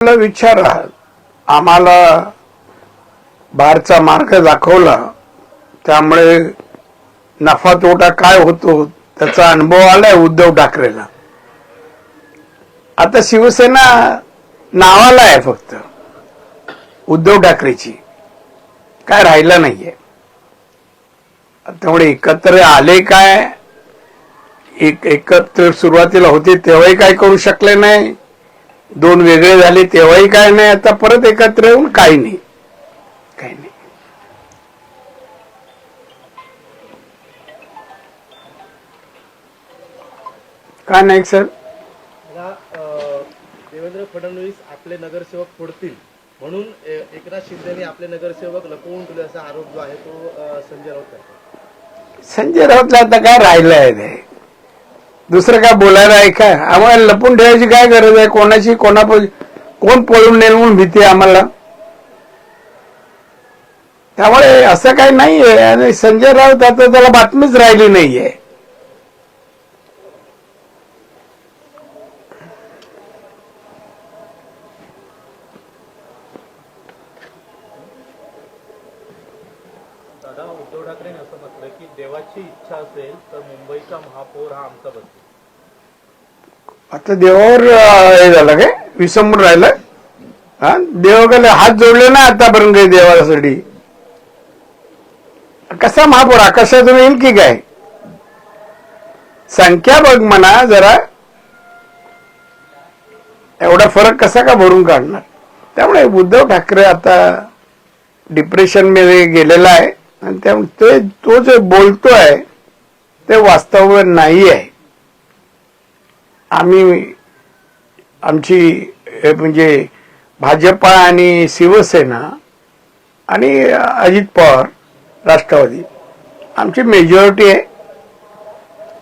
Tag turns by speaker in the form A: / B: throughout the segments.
A: विचारा आम्हाला बाहेरचा मार्ग दाखवला. त्यामुळे नफा तोटा काय होतो त्याचा अनुभव आलाय उद्धव ठाकरेला. आता शिवसेना नावाला आहे फक्त. उद्धव ठाकरेची. काय राहिलं नाहीये. त्यामुळे एकत्र आले काय? एक एकत्र सुरुवातीला होते तेव्हाही काय करू शकले नाही. दोन वेगळे झाले तेव्हाही काय नाही आता परत एकत्र येऊन काही नाही. काही नाही. काय नाही सर
B: देवेंद्र फडणवीस आपले नगरसेवक फोडतील. म्हणून एकनाथ शिंदेने आपले नगरसेवक लपवून ठेवले असा आरोप जो आहे तो संजय राऊत
A: संजय राऊतला आता काय राहिलं आहे दुसरं काय बोलायला आहे काय? आम्हाला लपून ठेवायची काय गरज आहे? कोणाची कोणा कोण पळून नेल म्हणून भीती आम्हाला? त्यामुळे असं काही नाहीये. आणि संजय राऊत आता त्याला बातमीच राहिली नाहीये.
B: दादा उद्धव ठाकरे असं म्हटलं की देवाची इच्छा असेल तर मुंबईचा महापौर हा आमचा बसेल
A: आता देवावर हे झालं काय? विसंबून राहिलं. हा? देवाकडे हात जोडले ना आतापर्यंत काही देवासाठी. कसा महापौर आकाशातून येईल की काय? संख्या बघ म्हणा जरा. एवढा फरक कसा का भरून काढणार? त्यामुळे उद्धव ठाकरे आता डिप्रेशनमध्ये गेलेला आहे. आणि त्यामुळे ते तो जे बोलतोय ते वास्तव नाही आहे आम्ही आमची हे म्हणजे भाजपा आणि शिवसेना आणि अजित पवार राष्ट्रवादी आमची मेजॉरिटी आहे.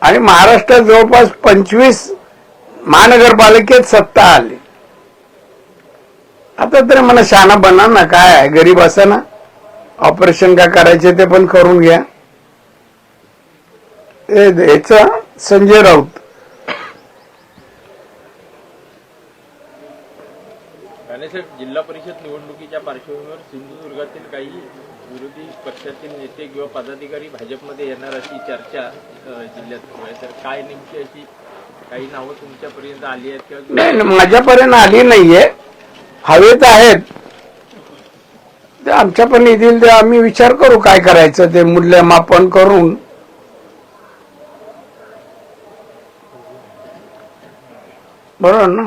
A: आणि महाराष्ट्रात जवळपास पंचवीस महानगरपालिकेत सत्ता आली. आता तरी मला शहाणा बना ना काय आहे? गरीब असा ना? ऑपरेशन का करायचे ते पण करून घ्या. हे- संजय राऊत.
C: साहेब जिल्हा परिषद निवडणुकीच्या पार्श्वभूमीवर सिंधुदुर्गातील काही विरोधी पक्षातील नेते किंवा पदाधिकारी भाजपमध्ये येणार अशी चर्चा जिल्ह्यात सुरू आहे. तर काय नेमकी अशी काही नावं तुमच्यापर्यंत आली आहेत किंवा
A: नाही माझ्यापर्यंत आली नाहीये. हवेत आहेत. ते आमच्या पण येतील ते आम्ही विचार करू काय करायचं ते मूल्यमापन करून. बरोबर ना?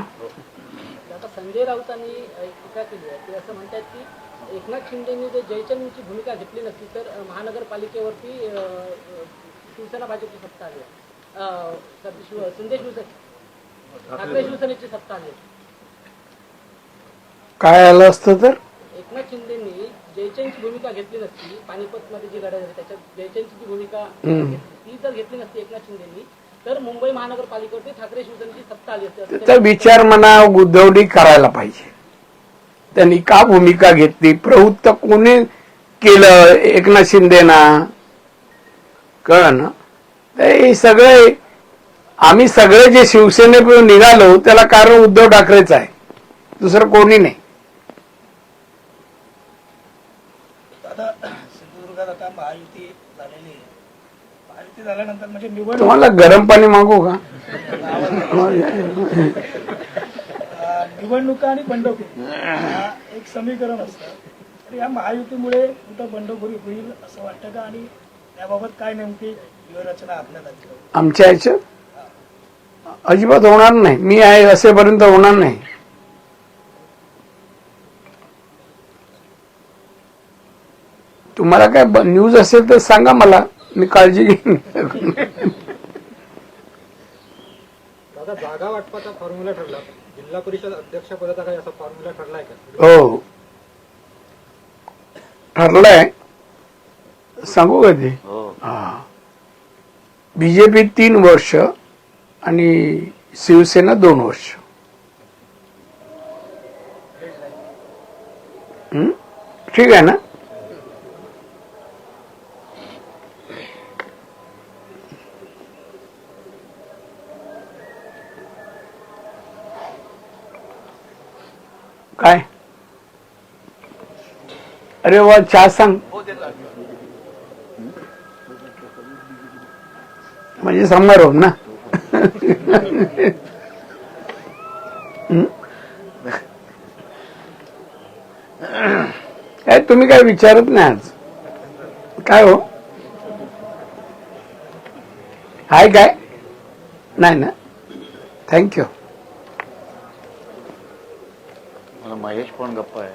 D: संजय राऊतांनी एक टीका केली आहे ते असं म्हणतात की एकनाथ शिंदेनी जर जयचंदची भूमिका घेतली नसती तर महानगरपालिकेवरती शिवसेना भाजपची सत्ता आली आहे. शिव संजय शिवसेना ठाकरे शिवसेनेची सत्ता आली.
A: काय आलं असतं तर
D: एकनाथ शिंदेनी जयचंदची भूमिका घेतली नसती पानिपतमध्ये जी लढाई झाली त्याच्यात जयचंदची जी भूमिका ती जर घेतली नसती एकनाथ शिंदेनी तर मुंबई महानगरपालिकेवरती ठाकरे शिवसेनेची सत्ता आली असती. असं
A: त्याचा विचार म्हणा उद्धवडी करायला पाहिजे. त्यांनी का भूमिका घेतली? प्रवृत्त कोणी केलं? एकनाथ शिंदेना? कळ ना? हे सगळे आम्ही सगळे जे शिवसेनेकडून निघालो त्याला कारण उद्धव ठाकरेच आहे. दुसरं कोणी नाही.
E: आता सिंधुदुर्गात आता महायुती झालेली आहे. झाल्यानंतर म्हणजे निवड
A: तुम्हाला गरम पाणी मागू का?
E: निवडणुका आणि बंडखोरी. हा एक समीकरण असतं. तर या महायुतीमुळे कुठं बंडखोरी होईल असं वाटतं का? आणि त्याबाबत काय नेमकी व्यूहरचना आखण्यात आली? आहे?
A: आमच्या ह्याच्यात अजिबात होणार नाही. मी आहे असेपर्यंत होणार नाही. तुम्हाला काय न्यूज असेल तर सांगा मला. मी काळजी घेईन.
B: दादा जागा वाटपाचा फॉर्म्युला ठरला. जिल्हा परिषद अध्यक्ष पदाचा काही असा फॉर्म्युला ठरलाय का?
A: हो. ठरलंय. सांगू का ते? हा. बीजेपी तीन वर्ष आणि शिवसेना दोन वर्ष. हं? ठीक आहे ना? काय? अरे वा चहा सांग. म्हणजे समारोह ना? काय तुम्ही काय विचारत नाही आज? काय हो? हाय काय? नाही ना? थँक्यू
F: मला महेश पण गप्पा आहे.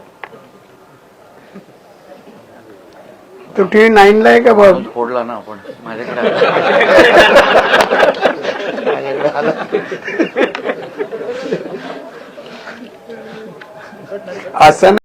A: तो टीव्ही नाईनला आहे का
F: तोच फोडला ना आपण. माझ्याकडे आला.
A: असं